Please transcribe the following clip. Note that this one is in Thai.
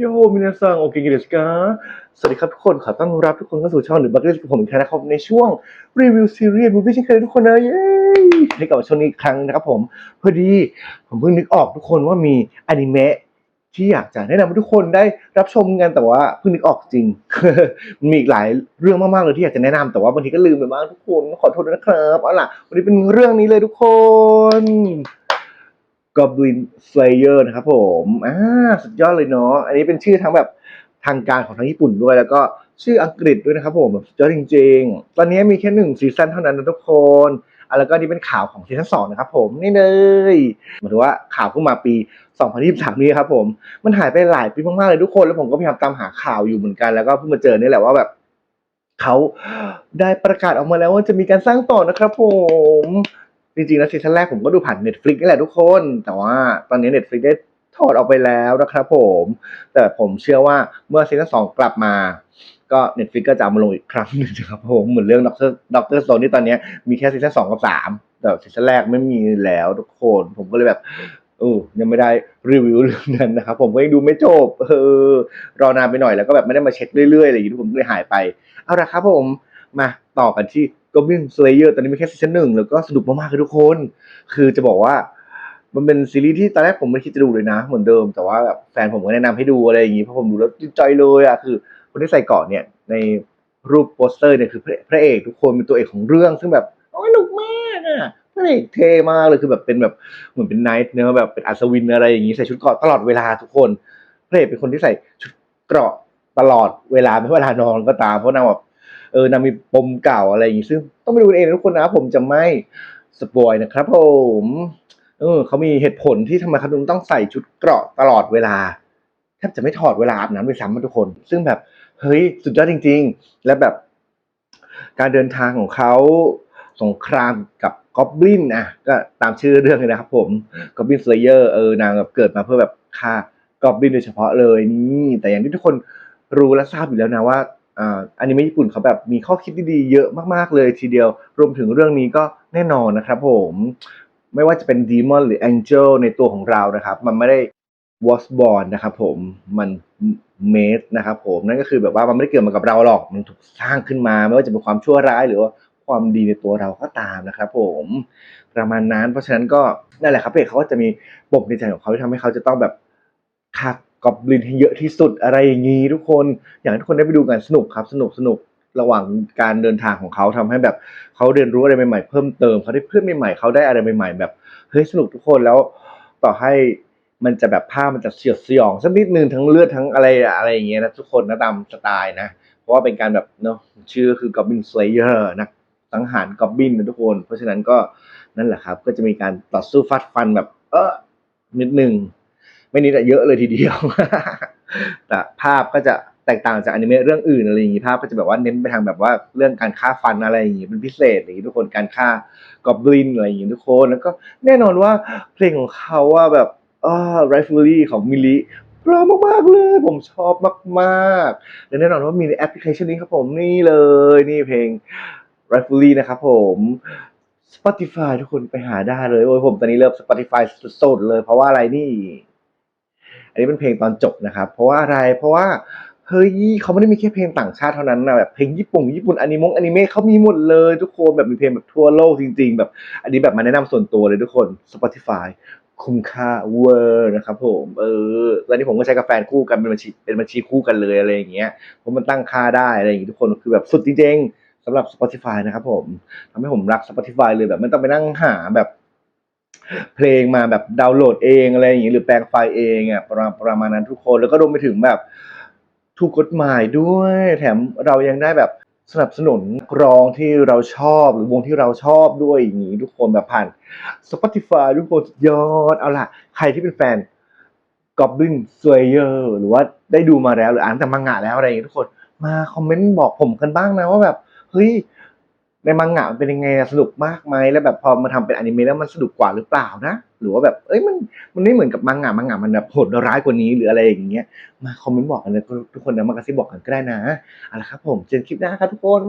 โยมินาซังโอเคกิเดสกาสวัสดีครับทุกคนขอต้อนรับทุกคนเข้าสู่ช่องหรือบักเก็ตกับผมอีกครั้งนะครับในช่วงรีวิวซีรีส์มูฟี่เช่นเคยทุกคนนะเย้ให้กลับมาช่วงนี้อีกครั้งนะครับผมพอดีผมเพิ่งนึกออกทุกคนว่ามีอนิเมะที่อยากจะแนะนำให้ทุกคนได้รับชมกันแต่ว่าเพิ่งนึกออกจริง มีอีกหลายเรื่องมากๆเลยที่อยากจะแนะนำแต่ว่าบางทีก็ลืมไปบ้างทุกคนขอโทษด้วยนะครับเอาล่ะวันนี้เป็นเรื่องนี้เลยทุกคน Goblin Slayer นะครับผมอ่าสุดยอดเลยเนาะอันนี้เป็นชื่อทั้งแบบทางการของทางญี่ปุ่นด้วย แล้วก็ชื่ออังกฤษด้วยนะครับผมแบบสุดยอดจริง ๆ ตอนนี้มีแค่หนึ่งซีซั่นเท่านั้นนะทุกคนอะแล้วก็นี่เป็นข่าวของซีซั่นสองนะครับผมนี่เลยหมายถึงว่าข่าวเพิ่งมาปี 2023 นี้ครับผมมันหายไปหลายปีมากๆเลยทุกคน แล้วผมก็พยายามตามหาข่าวอยู่เหมือนกันแล้วก็เพิ่งมาเจอนี่แหละว่าแบบเขาได้ประกาศออกมาแล้วว่าจะมีการสร้างต่อนะครับผม จริงๆแล้วซีซั่นแรกผมก็ดูผ่าน Netflix นี่แหละทุกคน แต่ว่าตอนนี้ Netflix ได้ถอดออกไปแล้วนะครับผม แต่ผมเชื่อว่าเมื่อซีซั่นสองกลับมา ก็ Netflix ก็จะเอามาลงอีกครั้งหนึ่งนะครับผมเหมือนเรื่องด็อกเตอร์ด็อกเตอร์โซนที่ตอนนี้มีแค่ซีซั่นสองกับสามแต่ซีซั่นแรกไม่มีแล้วทุกคน ผมก็เลยแบบเออยังไม่ได้รีวิวเรื่องนั้นนะครับผมก็ยังดูไม่จบเออรอนานไปหน่อยแล้วก็แบบไม่ได้มาเช็คเรื่อยๆอะไรอย่างนี้ทุกคนเลยหายไป เอาละครับผม มาต่อกันที่ Goblin Slayer ตอนนี้มีแค่ซีซั่นหนึ่งแล้วก็สนุกมากๆเลยทุกคน คือจะบอกว่ามันเป็นซีรีส์ที่ตอนแรกผมไม่คิดจะดูเลยนะ เหมือนเดิมแต่ว่าแบบแฟนผมก็แนะนำให้ดูอะไรอย่างงี้เพราะผมดูแล้วติดใจเลยอะคือ คนที่ใส่เกาะเนี่ยในรูปโปสเตอร์เนี่ยคือพระพระเอกทุกคนเป็นตัวเอกของเรื่อง ซึ่งแบบโอ้ยหนุกมากอะพระเอกเท่มากเลยคือแบบเป็นแบบเหมือนเป็นไนท์เนื้อะแบบเป็นอัศวินอะไรอย่างงี้ใส่ชุดเกราะตลอดเวลาทุกคนพระเอกเป็นคนที่ใส่ชุดเกราะตลอดเวลาไม่ว่าเวลานอนก็ตามเพราะนางแบบ เออนางมีปมเก่าอะไรอย่างงี้ซึ่งต้องไปดูกันเองนะทุกคนนะผมจะไม่สปอยนะครับผมเออเขามีเหตุผลที่ทำไมเขาถึงต้องใส่ชุดเกราะตลอดเวลาแทบจะไม่ถอดเวลาอาบน้ำด้วยซ้ำนะทุกคน ซึ่งแบบเฮ้ยสุดยอดจริง ๆ และแบบ การเดินทางของเขาสงครามกับกอบลินอะก็ตามชื่อเรื่องเลยนะครับผมกอบลินสเลเยอร์เออนางแบบเกิดมาเพื่อแบบฆ่ากอบลินโดยเฉพาะเลยนี่แต่อย่างที่ทุกคนรู้และทราบอยู่แล้วนะว่า อนิเมะญี่ปุ่นเขาแบบมีข้อคิดดีๆเยอะมากๆเลยทีเดียว รวมถึงเรื่องนี้ก็แน่นอนนะครับผมไม่ว่าจะเป็นดีมอนหรือแองเจลในตัวของเรานะครับ มันไม่ได้ was born นะครับผมมัน made นะครับผมนั่นก็คือแบบว่ามันไม่ได้เกิดมากับเราหรอกมันถูกสร้างขึ้นมา ไม่ว่าจะเป็นความชั่วร้ายหรือว่าความดีในตัวเราก็ตามนะครับผมประมาณนั้น เพราะฉะนั้นก็นั่นแหละครับเพจเขาก็จะมีปมในใจของเขาที่ทำให้เขาจะต้องแบบฆ่า กอบลินให้เยอะที่สุดอะไรอย่างนี้ทุกคน อยากให้ทุกคนได้ไปดูกันสนุกครับ สนุกสนุกระหว่างการเดินทางของเขาทำให้แบบเขาเรียนรู้อะไรใหม่ๆเพิ่มเติมเขาได้เพื่อนใหม่ๆเขาได้อะไรใหม่ ๆ แบบเฮ้ยสนุกทุกคนแล้วต่อให้มันจะแบบภาพมันจะเสียดสยองสักนิดนึงทั้งเลือดทั้งอะไรอะไรอย่างเงี้ยนะทุกคนนะตามสไตล์นะ เพราะว่าเป็นการแบบเนาะชื่อคือ Goblin Slayer นักสังหาร Goblin นะทุกคน เพราะฉะนั้นก็นั่นแหละครับ ก็จะมีการต่อสู้ฟัดฟันแบบ เออนิดนึง ไม่นิดอะเยอะเลยทีเดียว แต่ภาพก็จะแตกต่างจากอนิเมะเรื่องอื่นอะไรอย่างงี้ภาพก็จะแบบว่าเน้นไปทางแบบว่าเรื่องการฆ่าฟันอะไรอย่างงี้เป็นพิเศษอย่างงี้ทุกคนการฆ่ากอบลินอะไรอย่างงี้ทุกคนแล้วก็แน่นอนว่าเพลงของเขาว่าแบบอ่า Rightfully ของมิลิพราะมากๆเลย ผมชอบมากๆและแน่นอนว่ามีในแอปพลิเคชันนี้ครับผมนี่เลย นี่เพลง Rightfully นะครับผม Spotify ทุกคนไปหาได้เลย โอ้ยผมตอนนี้เริ่ม Spotify สุดๆเลยเพราะว่าอะไรนี่ อันนี้เป็นเพลงตอนจบนะครับ เพราะว่าอะไรเพราะว่าเฮ้ยเขาไม่ได้มีแค่เพลงต่างชาติเท่านั้นนะแบบเพลงญี่ปุ่นญี่ปุ่นอนิมงอนิเมะเขามีหมดเลยทุกคนแบบมีเพลงแบบทั่วโลกจริง ๆ แบบ อันนี้แบบมาแนะนำส่วนตัวเลยทุกคน Spotify คุ้มค่าเวอร์นะครับผมเออแล้วนี่ผมก็ใช้กับแฟนคู่กันเป็นบัญชีเป็นบัญชีคู่กันเลยอะไรอย่างเงี้ยเพราะมันตั้งค่าได้อะไรอย่างงี้ทุกคนคือแบบสุดจริงๆสำหรับ Spotify นะครับผมทำให้ผมรัก Spotify เลยแบบไม่ต้องไปนั่งหาแบบ เพลงมาแบบดาวน์โหลดเองอะไรอย่างงี้หรือแปลงไฟล์เองอะประมาณประมาณนั้นทุกคนแล้วก็รวมไปถึงแบบถูกกฎหมายด้วย แถมเรายังได้แบบสนับสนุนร้องที่เราชอบหรือวงที่เราชอบด้วยอย่างงี้ทุกคนแบบผ่าน Spotify ทุกคนยอดเอาล่ะ ใครที่เป็นแฟน Goblin Slayer หรือว่าได้ดูมาแล้วหรืออ่านแต่มังงะแล้วอะไรอย่างงี้ทุกคนมาคอมเมนต์บอกผมกันบ้างนะว่าแบบ เฮ้ย ในมังงะมันเป็นยังไงอะสนุกมากไหมแล้วแบบพอมาทำเป็นอนิเมะแล้วมันสนุกกว่าหรือเปล่านะ หรือว่าแบบเอ้ยมันมันไม่เหมือนกับมังงะมังงะมันแบบโหดร้ายกว่านี้หรืออะไรอย่างเงี้ยมาคอมเมนต์บอกกันเลยทุกคนนะมากระซิบบอกกันก็ได้นะเอาละครับผมเจอกันคลิปหน้าครับทุกคน